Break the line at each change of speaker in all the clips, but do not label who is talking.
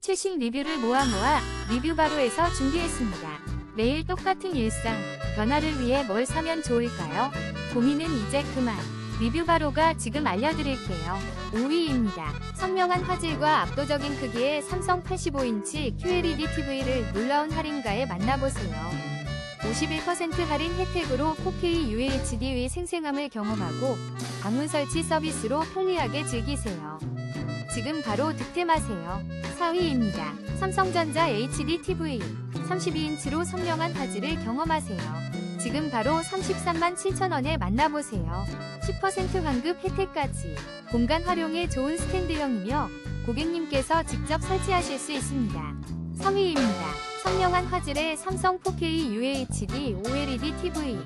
최신 리뷰를 모아 모아 리뷰 바로에서 준비했습니다. 매일 똑같은 일상, 변화를 위해 뭘 사면 좋을까요? 고민은 이제 그만. 리뷰 바로가 지금 알려드릴게요. 5위입니다. 선명한 화질과 압도적인 크기의 삼성 85인치 QLED TV를 놀라운 할인가에 만나보세요. 51% 할인 혜택으로 4K UHD의 생생함을 경험하고 방문 설치 서비스로 편리하게 즐기세요. 지금 바로 득템하세요. 4위입니다. 삼성전자 HD TV 32인치로 선명한 화질을 경험하세요. 지금 바로 33만 7천원에 만나보세요. 10% 환급 혜택까지 공간 활용에 좋은 스탠드형이며 고객님께서 직접 설치하실 수 있습니다. 3위입니다. 선명한 화질의 삼성 4K UHD OLED TV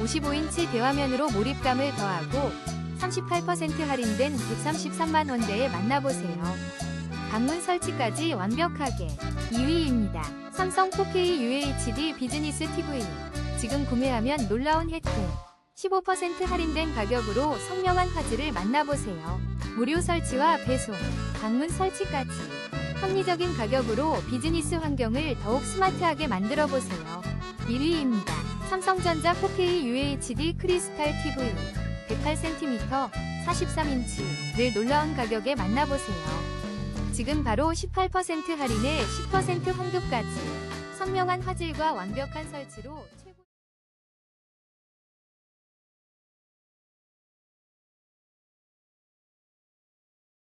55인치 대화면으로 몰입감을 더하고 38% 할인된 133만원대에 만나보세요. 방문 설치까지 완벽하게 2위입니다. 삼성 4K UHD 비즈니스 TV 지금 구매하면 놀라운 혜택 15% 할인된 가격으로 선명한 화질을 만나보세요. 무료 설치와 배송, 방문 설치까지 합리적인 가격으로 비즈니스 환경을 더욱 스마트하게 만들어 보세요. 1위입니다. 삼성전자 4K UHD 크리스탈 TV 108cm 43인치를 놀라운 가격에 만나보세요. 지금 바로 18% 할인에 10% 환급까지 선명한 화질과 완벽한 설치로